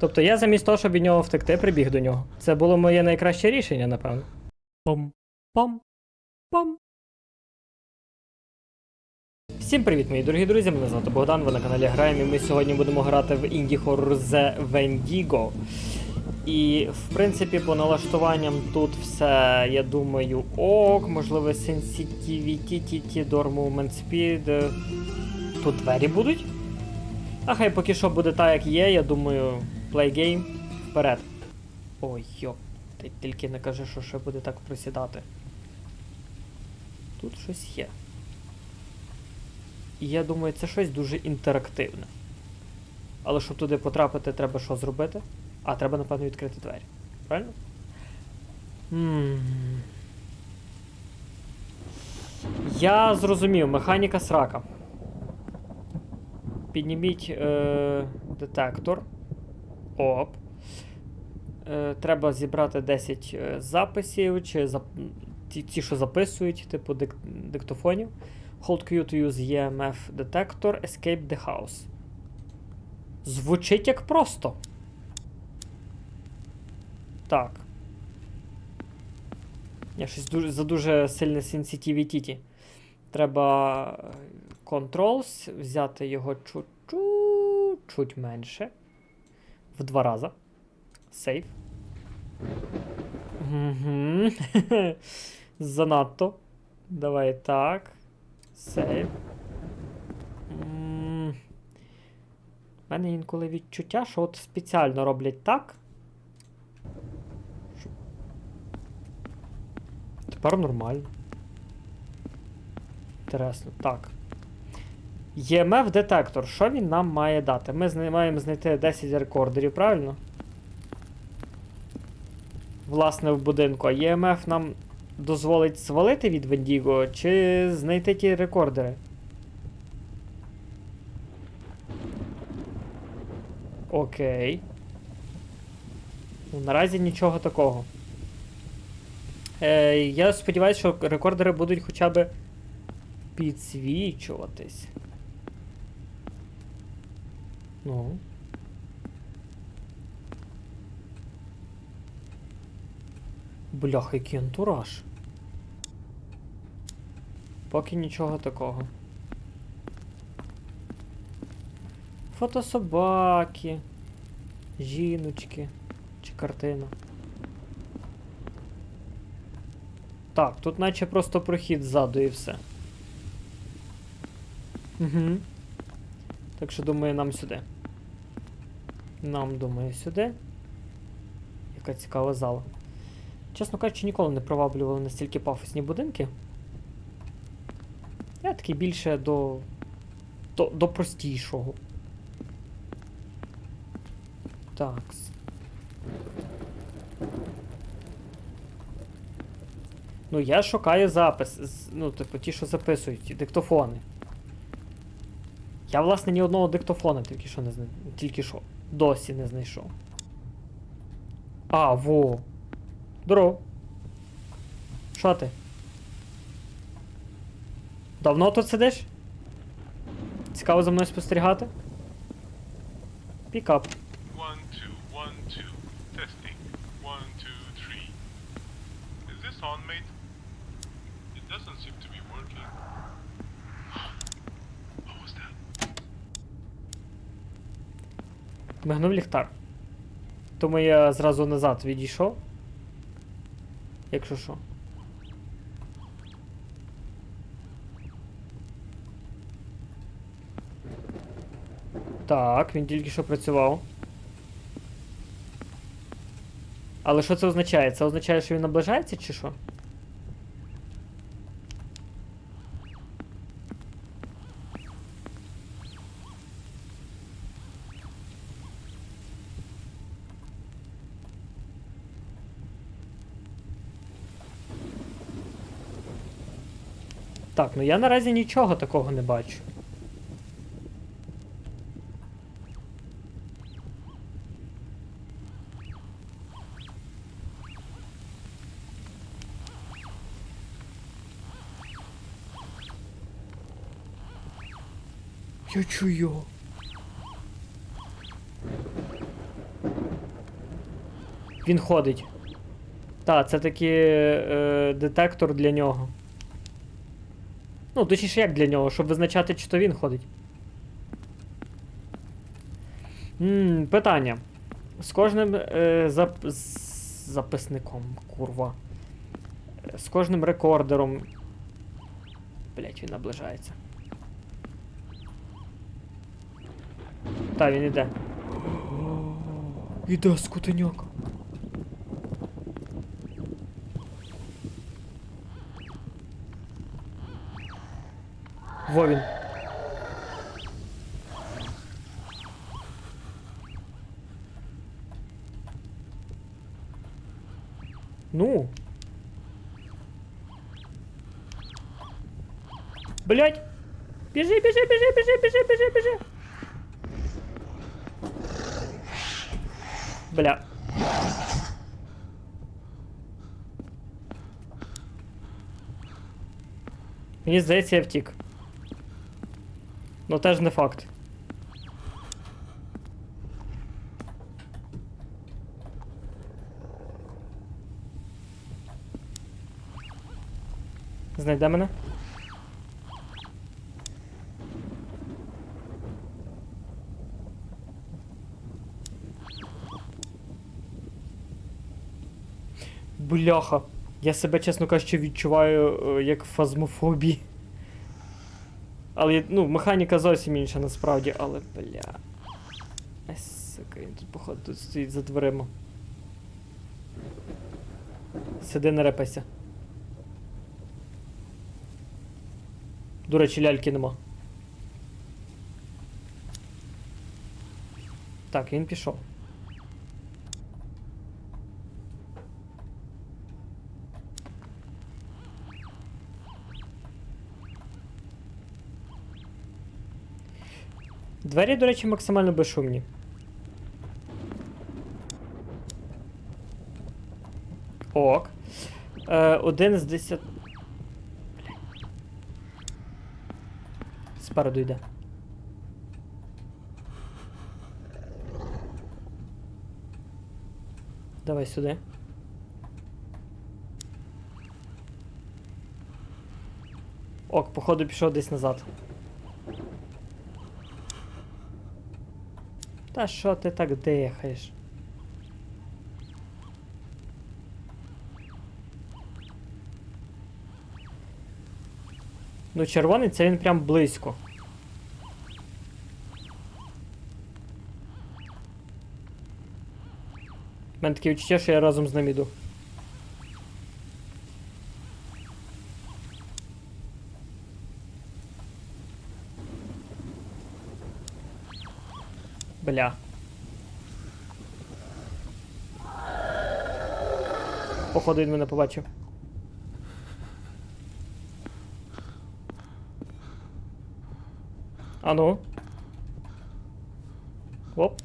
Тобто я замість того, щоб від нього втекти, прибіг до нього. Це було моє найкраще рішення, напевно. Пом. Пом. Пом. Всім привіт, мої дорогі друзі! Мене звати Богдан, ви на каналі Граємо, і ми сьогодні будемо грати в інді хоррор The Wendigo. І, в принципі, по налаштуванням тут все, я думаю, ок, можливо, sensitivity, door movement speed. Тут двері будуть. А хай поки що буде так, як є, я думаю, play game вперед. Ой, йоп, ти тільки не кажи, що ще буде так просідати. Тут щось є. І я думаю, це щось дуже інтерактивне. Але щоб туди потрапити, треба що зробити? А, треба, напевно, відкрити двері. Правильно? М. Я зрозумів, механіка срака. Підніміть е, детектор. Оп. Е, треба зібрати 10 е, записів, чи зап... ті, ті, що записують, типу дик... диктофонів. Hold Q to use EMF detector, escape the house. Звучить як просто. Так. Я щось дуже, за дуже сильне sensitivity. Треба е, controls, взяти його чуть-чуть чуть менше. В два рази. Сейф. Угу. Занадто. Давай так. Сейв. У мене інколи відчуття, що от спеціально роблять так. Тепер нормально. Інтересно. Так. EMF детектор. Що він нам має дати? Ми маємо знайти 10 рекордерів, правильно? Власне, в будинку. А EMF нам дозволить свалити від Вендіго чи знайти ті рекордери? Окей. Ну, наразі нічого такого. Е, я сподіваюся, що рекордери будуть хоча б підсвічуватись. Ну. Бляха, який антураж. Поки нічого такого. Фото собаки, жіночки чи картина. Так, тут наче просто прохід ззаду і все. Угу. Так що думаю, нам сюди. Нам, думаю, сюди. Яка цікава зала. Чесно кажучи, ніколи не приваблювали настільки пафосні будинки. Я такий більше до. до, до простішого. Такс. Ну, я шукаю запис. Ну, типу, ті, що записують, диктофони. Я, власне, ні одного диктофона тільки що не зна... Тільки що. Досі не знайшов. А, во. Здорово. Що ти? Давно тут сидиш? Цікаво за мною спостерігати? Пікап. Мигнув ліхтар. Тому я зразу назад відійшов. Якщо що. Так, він тільки що працював. Але що це означає? Це означає, що він наближається чи що? Так, ну я наразі нічого такого не бачу. Я чую. Він ходить. Так, це такий е, детектор для нього. Ну, точніше, як для нього, щоб визначати, чи то він ходить. М, питання. З кожним е, зап... з записником, курва. Е, З кожним рекордером. Блять, він наближається. Та, він іде. Іде скотиняк. Во він. Ну. Блять! Біжи, біжи, біжи, біжи, біжи, біжи, біжи. Бля. Мені здається, я втік. Ну теж не факт. Знайде мене? Бляха. Я себе, чесно кажучи, відчуваю е, як фазмофобії. Але ну, механіка зовсім інша насправді, але бля. Сука, він тут, походу, тут стоїть за дверима. Сиди не репайся. До речі, ляльки нема. Так, він пішов. Двері, до речі, максимально безшумні. Ок. Е, один з десят. Спереду йде. Давай сюди. Ок, походу пішов десь назад. Та що ти так дихаєш? Ну, червоний це він прям близько. У мене таке відчуття, що я разом з ним іду. Бля. Походу він мене побачив. А ну. Оп.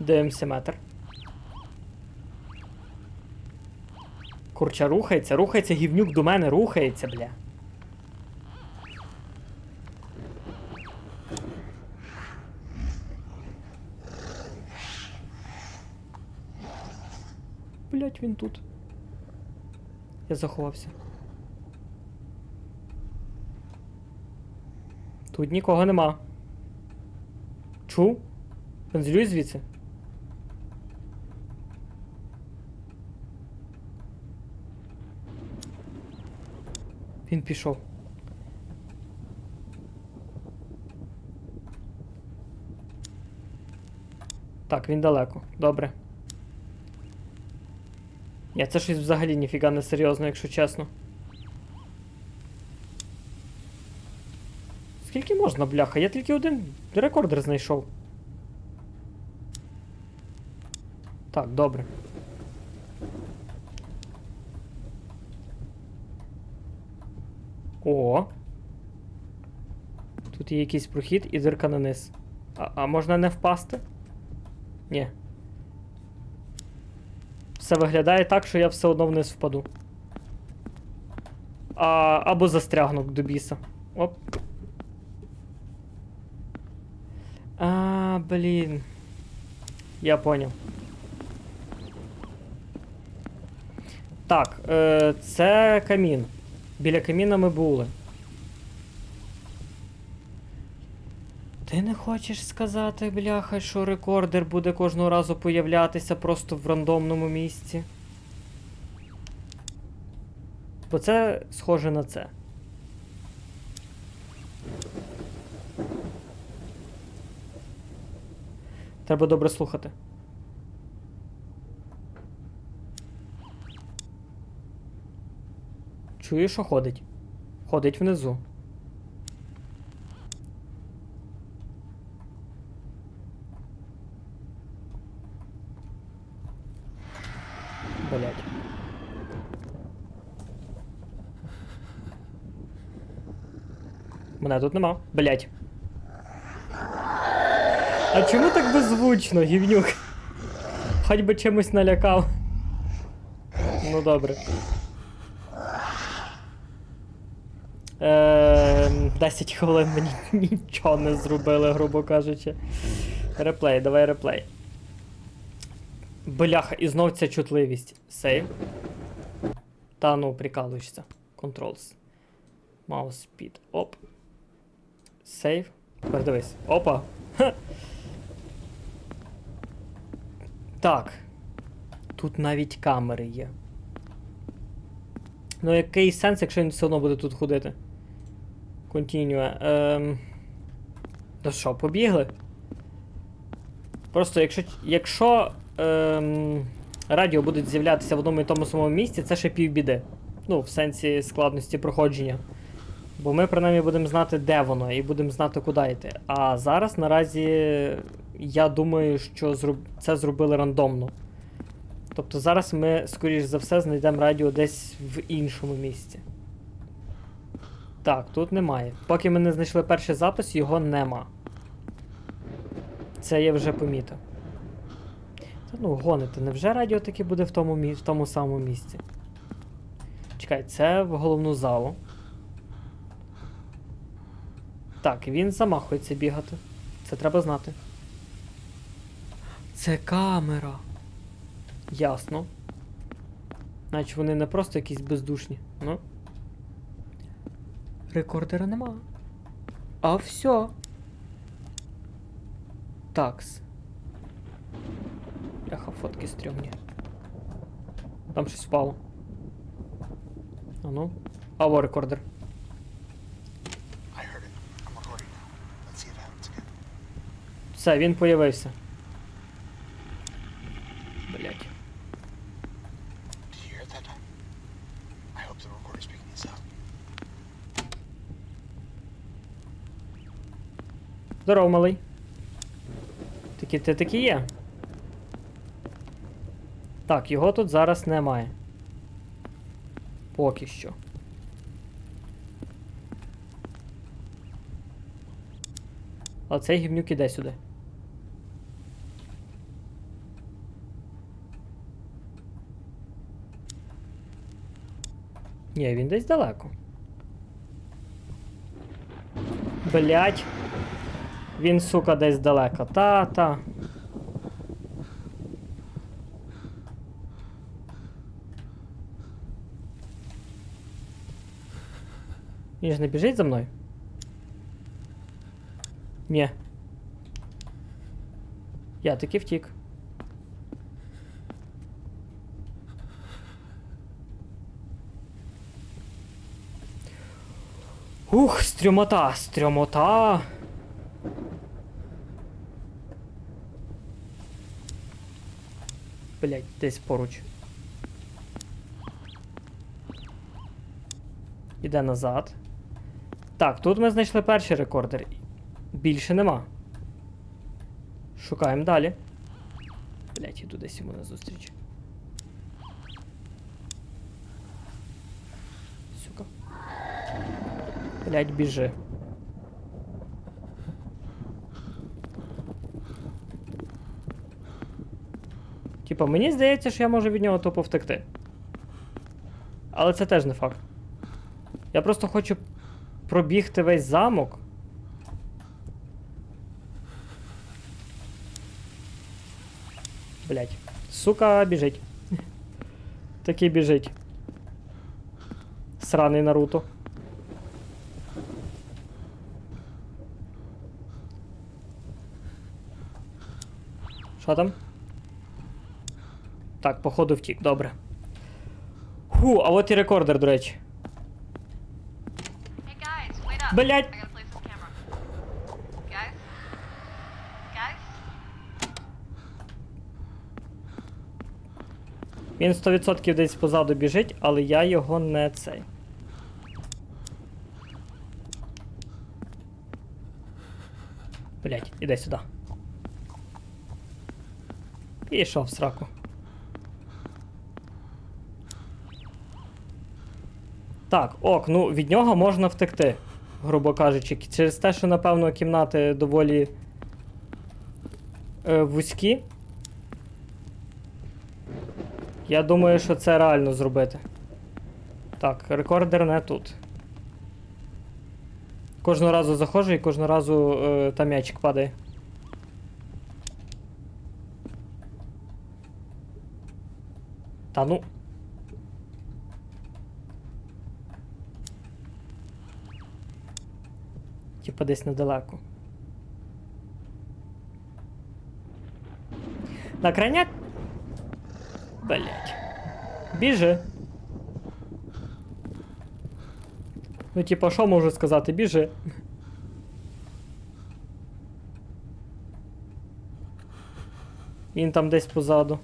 Дивимося метр. Курча рухається, рухається гівнюк до мене, рухається, бля. Блять, він тут. Я заховався. Тут нікого нема. Чув? Пензлюй звідси. Він пішов. Так, він далеко. Добре. Я це щось взагалі ніфіга не серйозно, якщо чесно. Скільки можна, бляха? Я тільки один рекордер знайшов. Так, добре. О. Тут є якийсь прохід і дирка на низ. А, а можна не впасти? Ні. Все виглядає так, що я все одно вниз впаду. А, або застрягну до біса. Оп. А, блін. Я поняв. Так, е, це камін. Біля каміна ми були. Ти не хочеш сказати, бляха, що рекордер буде кожного разу появлятися просто в рандомному місці? Бо це схоже на це. Треба добре слухати. Чуєш, що ходить? Ходить внизу. Блять. Мене тут нема. Блять. А чому так беззвучно, гівнюк? Хоч би чимось налякав. Ну добре. Ем, 10 хвилин мені нічого не зробили, грубо кажучи. Реплей, давай реплей. Бляха, і знов ця чутливість. Сейв. Та ну, прикалуєшся. Controls. Mouse speed. Оп. Сейв. Тепер дивись. Опа. Ха. Так. Тут навіть камери є. Ну, який сенс, якщо він все одно буде тут ходити? Continue. Ем... Ну що, побігли? Просто якщо, якщо ем, радіо будуть з'являтися в одному і тому самому місці, це ще півбіди. Ну, в сенсі складності проходження. Бо ми принаймні будемо знати, де воно, і будемо знати, куди йти. А зараз наразі я думаю, що це зробили рандомно. Тобто зараз ми, скоріш за все, знайдемо радіо десь в іншому місці. Так, тут немає. Поки ми не знайшли перший запис, його нема. Це я вже помітив. Та ну гоните, невже радіо таки буде в тому, в тому самому місці? Чекай, це в головну залу. Так, він замахується бігати. Це треба знати. Це камера. Ясно. Значить вони не просто якісь бездушні. Ну. Рекордера нема. А все. Такс. Бляха, фотки стрьомні. Там щось впало. А ну. А рекордер. Все, він появився. Блять. Did you hear it that time? I hope the recorder's picking this up. Здоров, малий. Такі ти такі є. Так, його тут зараз немає. Поки що. А цей гівнюк іде сюди. Ні, він десь далеко. Блять. Він, сука, десь далеко. Та-та. Він ж не біжить за мною? Ні. Я таки втік. Стрьомота, стрьомота. Блять, десь поруч. Іде назад. Так, тут ми знайшли перший рекордер. Більше нема. Шукаємо далі. Блять, іду десь йому назустріч. Сука. Блять, біжи. Типа, мені здається, що я можу від нього тупо втекти. Але це теж не факт. Я просто хочу пробігти весь замок. Блять. Сука, біжить. Такий біжить. Сраний Наруто. Що там? Так, походу втік, добре. Ху, а от і рекордер, до речі. Hey? Guys? Він 100% десь позаду біжить, але я його не цей. Блять, іди сюди. Пішов в сраку. Так, ок, ну від нього можна втекти, грубо кажучи. Через те, що, напевно, кімнати доволі е, вузькі. Я думаю, що це реально зробити. Так, рекордер не тут. Кожного разу заходжу і кожного разу е, там м'ячик падає. Та ну. Типа десь недалеко. На крайняк Блять. Біжи. Ну, типа, що можу сказати? Біжи. Він там десь позаду.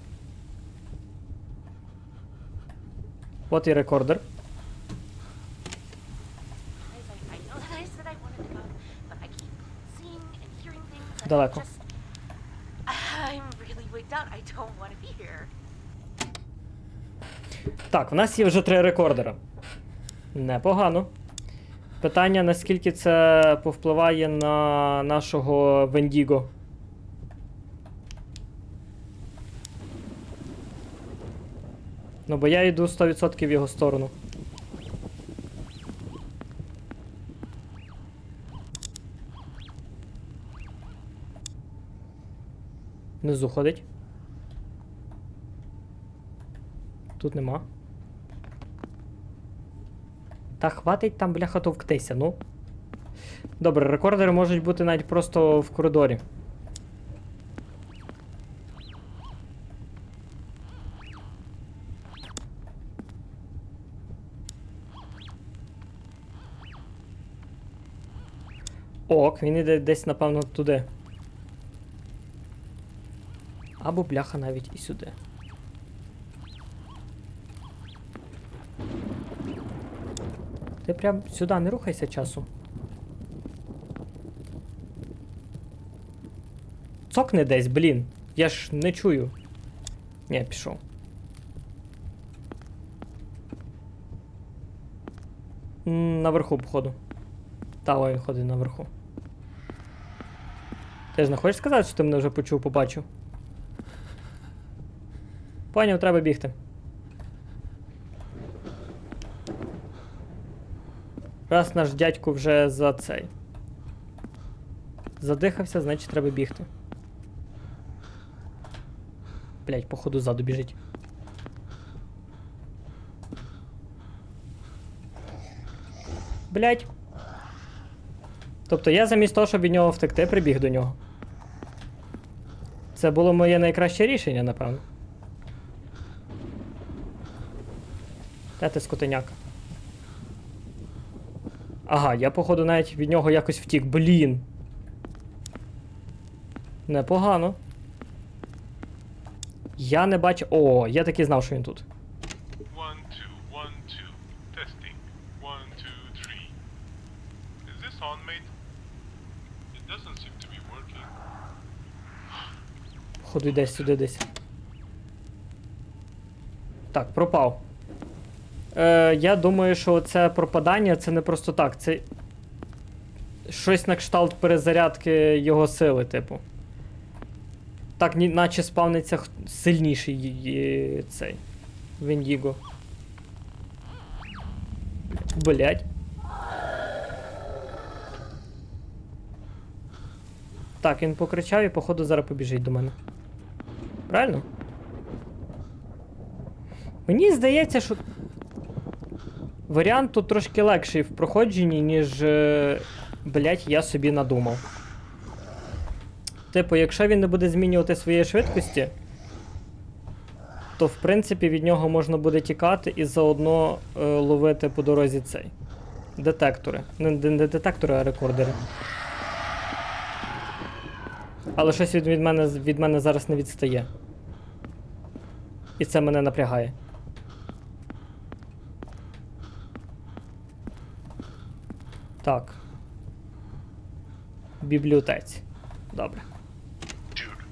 Things. and I Далеко. Так, у нас є вже три рекордера. Непогано. Питання, наскільки це повпливає на нашого Вендіго. Ну, бо я йду 100% в його сторону. Внизу ходить. Тут нема. Та хватить там, бляха, товктися, ну. Добре, рекордери можуть бути навіть просто в коридорі. Він іде десь, напевно, туди. Або бляха навіть і сюди. Ти прям сюди не рухайся часу. Цокни десь, блін. Я ж не чую. Ні, пішов. Наверху, походу. Та, він ходить наверху. Ти ж не хочеш сказати, що ти мене вже почув, побачив? Поняв, треба бігти. Раз наш дядько вже за цей. Задихався, значить треба бігти. Блять, походу ззаду біжить. Блять. Тобто я замість того, щоб від нього втекти, прибіг до нього. Це було моє найкраще рішення, напевно. Де ти скотиняка? Ага, я, походу, навіть від нього якось втік. Блін. Непогано. Я не бачу. О, я таки знав, що він тут. Походу, десь сюди десь. Так, пропав. Е, я думаю, що це пропадання це не просто так. Це щось на кшталт перезарядки його сили, типу. Так, наче спавниться сильніший цей. Вендіго. Блять. Так, він покричав і, походу, зараз побіжить до мене. Правильно? Мені здається, що. Варіант тут трошки легший в проходженні, ніж. е, Блять, я собі надумав. Типу, якщо він не буде змінювати свої швидкості, то в принципі від нього можна буде тікати і заодно е, ловити по дорозі цей. Детектори. Не, не детектори, а рекордери. Але щось від, від, мене, від мене зараз не відстає. І це мене напрягає. Так. В бібліотеці. Добре. Dude,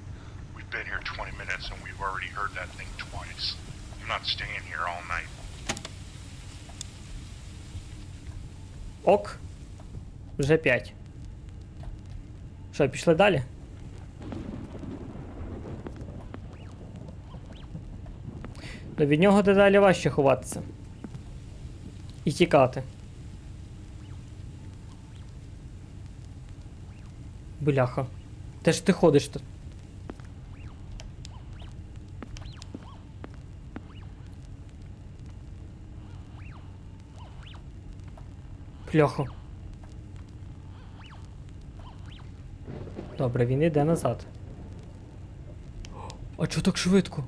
we've been here 20 minutes and we've already heard that thing twice. I'm not staying here all night. Ок. Вже 5. Що, пішли далі? Ну від нього дедалі важче ховатися. І тікати. Бляха. Де ж ти ходиш тут? Бляха. Добре, він йде назад. А чого так швидко?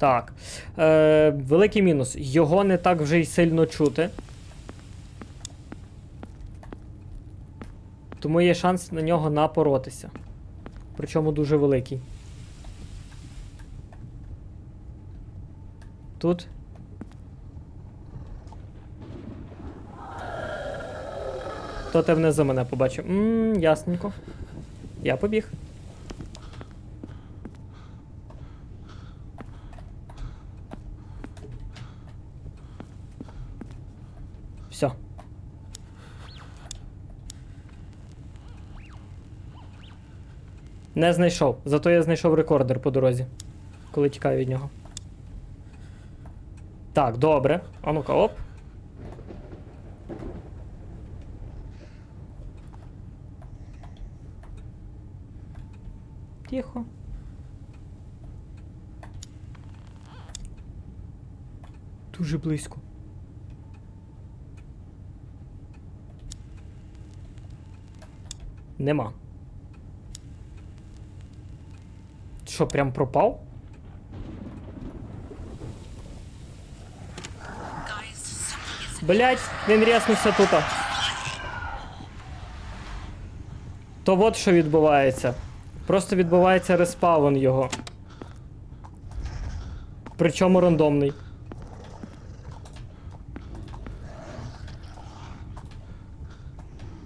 Так. Е, великий мінус. Його не так вже й сильно чути. Тому є шанс на нього напоротися. Причому дуже великий. Тут. Хто те внизу мене побачив? Ммм, ясненько. Я побіг. Все. Не знайшов. Зато я знайшов рекордер по дорозі, коли тікаю від нього. Так, добре. А ну-ка, оп. Тихо. Дуже близько. Нема. Що, прям пропав? Блять, він ряснувся тут. То от що відбувається. Просто відбувається респаун його. Причому рандомний.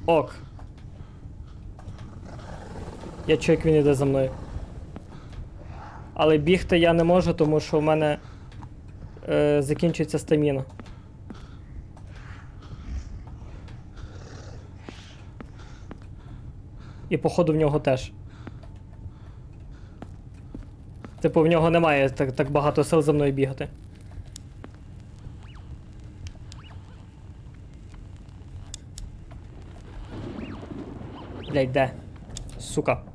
Ок. Я чую, як він іде за мною. Але бігти я не можу, тому що в мене е, закінчується стаміна. І походу в нього теж. Типу, в нього немає так, так багато сил за мною бігати. Блять, де? Сука.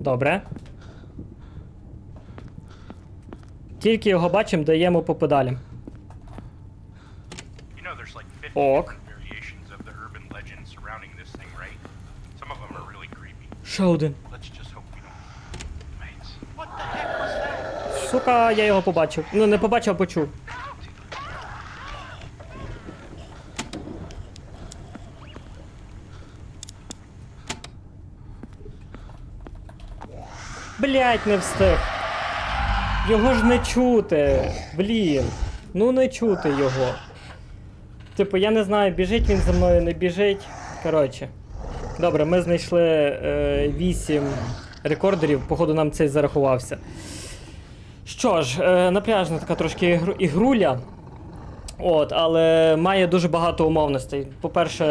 Добре. Тільки його бачимо, даємо по 50 Ок. Ще один. That? Сука, я його побачив. Ну, не побачив, а почув. Блять, не встиг. Його ж не чути. Блін. Ну не чути його. Типу, я не знаю, біжить він за мною, не біжить. Коротше. Добре, ми знайшли е, 8 рекордерів, походу нам цей зарахувався. Що ж, е, напряжна така трошки ігру- ігруля. От, але має дуже багато умовностей. По-перше,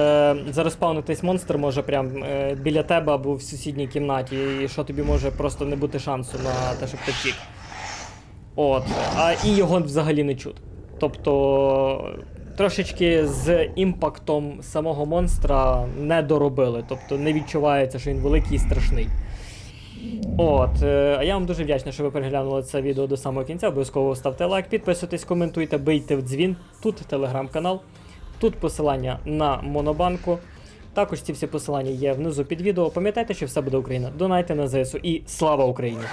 зареспаунитись монстр може прям е, біля тебе або в сусідній кімнаті, і що тобі може просто не бути шансу на те, щоб ти втік. От. А і його взагалі не чути. Тобто, трошечки з імпактом самого монстра не доробили. Тобто не відчувається, що він великий і страшний. От, е, а я вам дуже вдячний, що ви переглянули це відео до самого кінця. Обов'язково ставте лайк, підписуйтесь, коментуйте, бийте в дзвін. Тут телеграм-канал, тут посилання на Монобанку. Також ці всі посилання є внизу під відео. Пам'ятайте, що все буде Україна. Донайте на ЗСУ і слава Україні!